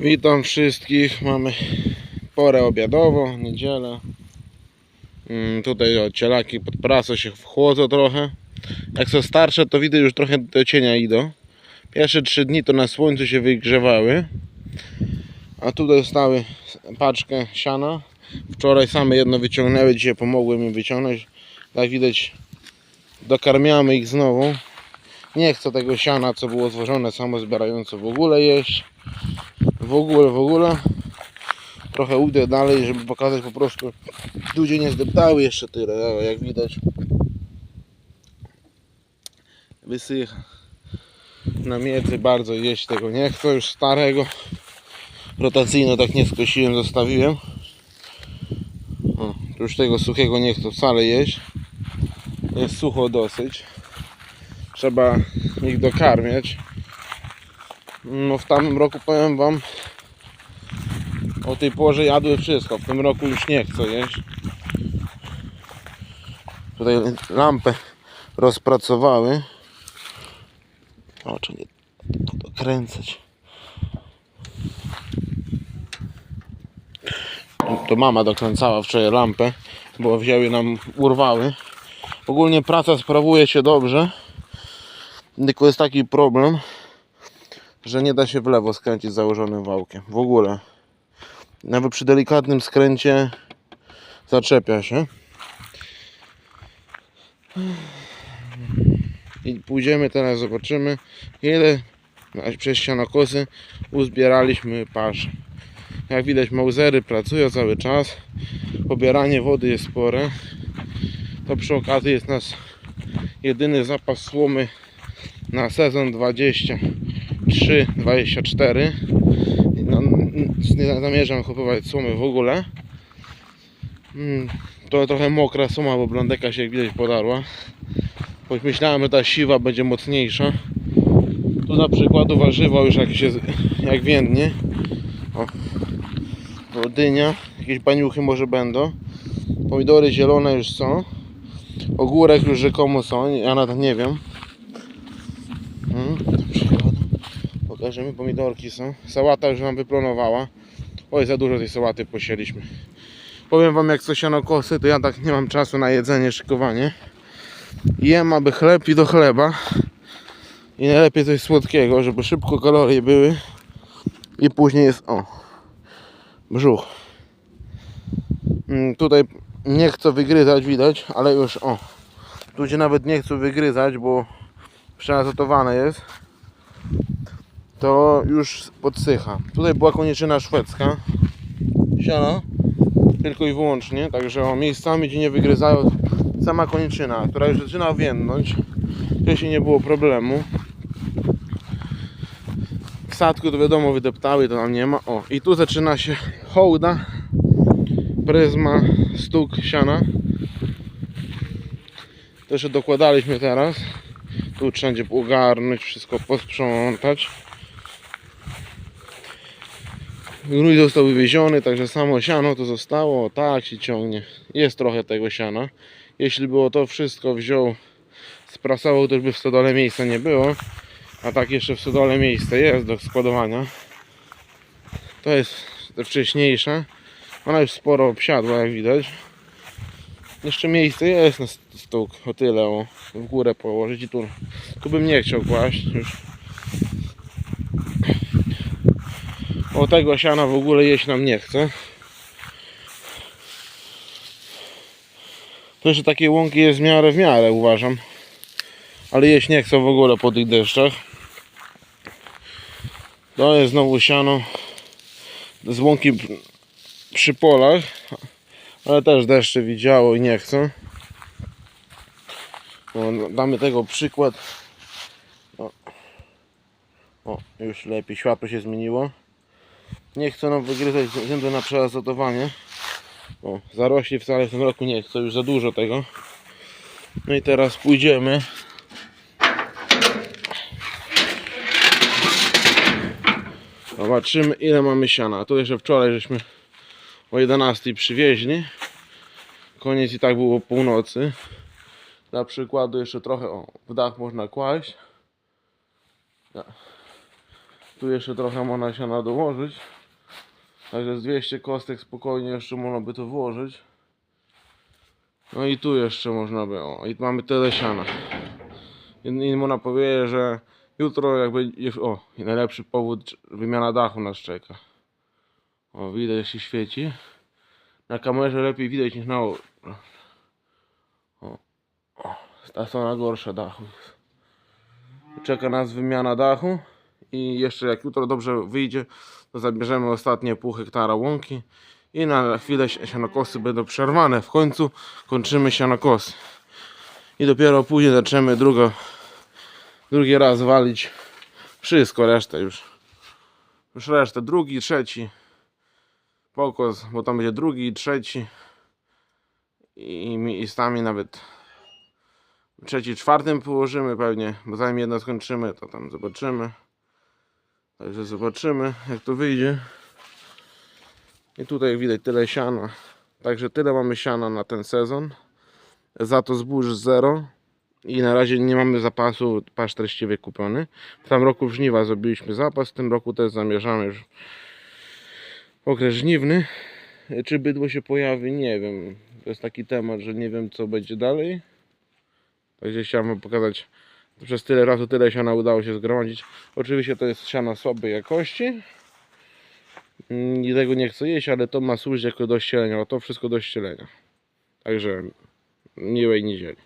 Witam wszystkich. Mamy porę obiadową, niedzielę. Mm, Tutaj o, cielaki pod prasę się wchłodzą trochę. Jak są starsze, to widzę już trochę do cienia idą. Pierwsze trzy dni to na słońcu się wygrzewały. A tu dostały paczkę siana. Wczoraj same jedno wyciągnęły, dzisiaj pomogłem im wyciągnąć. Jak widać, dokarmiamy ich znowu. Nie chcę tego siana, co było złożone samo zbierające w ogóle jeść w ogóle, w ogóle. Trochę udę dalej, żeby pokazać po prostu ludzie nie zdeptały jeszcze tyle, o, jak widać. Wysycha. Namiety bardzo jeść tego nie chcę, już starego. Rotacyjno tak nie skosiłem, zostawiłem. O, już tego suchego nie chcę wcale jeść. Jest sucho dosyć. Trzeba ich dokarmiać. No w tamtym roku powiem wam o tej porze jadły wszystko. W tym roku już nie chcę jeść. Tutaj lampę rozpracowały. O, czy nie dokręcać. To mama dokręcała wczoraj lampę, bo wzięły nam, urwały. Ogólnie praca sprawuje się dobrze. Tylko jest taki problem, że nie da się w lewo skręcić założonym wałkiem. W ogóle. Nawet przy delikatnym skręcie zaczepia się. I pójdziemy teraz, zobaczymy ile przez sianokosy uzbieraliśmy pasz. Jak widać mauzery pracują cały czas. Pobieranie wody jest spore. To przy okazji jest nasz jedyny zapas słomy na sezon 20. 3, 24. No, nie zamierzam kupować słomy w ogóle. Mm, To trochę mokra suma, bo blondeka się jak widać podarła. Choć myślałem, że ta siwa będzie mocniejsza. Tu na przykład warzywa już jak się jak więdnie. O, dynia, jakieś baniuchy może będą. Pomidory zielone już są. Ogórek już rzekomo są, ja nawet nie wiem. Mm, do przykładu. Pokażemy, pomidorki są. Sałata już nam wyplonowała. Oj, za dużo tej sałaty posieliśmy. Powiem wam, jak coś siano kosy, to ja tak nie mam czasu na jedzenie, szykowanie. Jem aby chleb i do chleba. I najlepiej coś słodkiego, żeby szybko kalorie były. I później jest, o, brzuch. Mm, Tutaj nie chcę wygryzać, widać, ale już, o. Tu gdzie nawet nie chcę wygryzać, bo przeazotowane jest to już podsycha. Tutaj była koniczyna szwedzka. Siano. Tylko i wyłącznie. Także o, miejscami gdzie nie wygryzają sama koniczyna, która już zaczyna więdnąć. Wcześniej nie było problemu. W sadku to wiadomo wydeptały, to nam nie ma. O, i tu zaczyna się hołda, pryzma, stuk siana. To dokładaliśmy teraz. Tu wszędzie ogarnąć, wszystko posprzątać. Gnój został wywieziony, także samo siano to zostało, tak się ciągnie. Jest trochę tego siana. Jeśli było to wszystko wziął, sprasował, to by w stodole miejsca nie było. A tak jeszcze w stodole miejsce jest do składowania. To jest te wcześniejsze. Ona już sporo obsiadła, jak widać. Jeszcze miejsce jest na stół, o tyle, o, w górę położyć i tu, tu bym nie chciał kłaść już. O tego siana w ogóle jeść nam nie chce. To jeszcze takie łąki jest w miarę w miarę uważam. Ale jeść nie chcę w ogóle po tych deszczach. To jest znowu siano z łąki przy polach. Ale też deszcze widziało i nie chcę. No, damy tego przykład. O. o, już lepiej, światło się zmieniło. Nie chcę nam wygryzać ze na przeazotowanie. O, zarośli wcale w tym roku nie chcę, już za dużo tego. No i teraz pójdziemy. Zobaczymy ile mamy siana. To jeszcze wczoraj żeśmy o 11 przywieźli. Koniec i tak było północy. Dla przykładu jeszcze trochę o, w dach można kłaść. Tu jeszcze trochę można siana dołożyć. Także z 200 kostek spokojnie jeszcze można by to włożyć. No i tu jeszcze można by, o, i mamy tyle siana. I, i można powiedzieć, że jutro jakby, jest- o, najlepszy powód, wymiana dachu nas czeka. O, widać jak się świeci. Na kamerze lepiej widać niż na o, o, ta strona gorsza dachu. Czeka nas wymiana dachu i jeszcze jak jutro dobrze wyjdzie, to zabierzemy ostatnie pół hektara łąki i na chwilę si- sianokosy będą przerwane. W końcu kończymy sianokosy. I dopiero później zaczniemy drugo, drugi raz walić wszystko, resztę już. Już resztę, drugi, trzeci pokos, bo tam będzie drugi, trzeci i miejscami nawet trzeci, czwartym położymy pewnie, bo zanim jedno skończymy, to tam zobaczymy. Także zobaczymy, jak to wyjdzie. I tutaj jak widać tyle siana. Także tyle mamy siana na ten sezon. Za to zbóż zero. I na razie nie mamy zapasu pasz treściwy kupiony. W tym roku w żniwa zrobiliśmy zapas, w tym roku też zamierzamy już okres żniwny. Czy bydło się pojawi? Nie wiem. To jest taki temat, że nie wiem co będzie dalej. Także chciałem pokazać przez tyle razu tyle siana udało się zgromadzić. Oczywiście to jest siana słabej jakości. Mm, I tego nie chcę jeść, ale to ma służyć jako do ścielenia. O to wszystko do ścielenia. Także miłej niedzieli.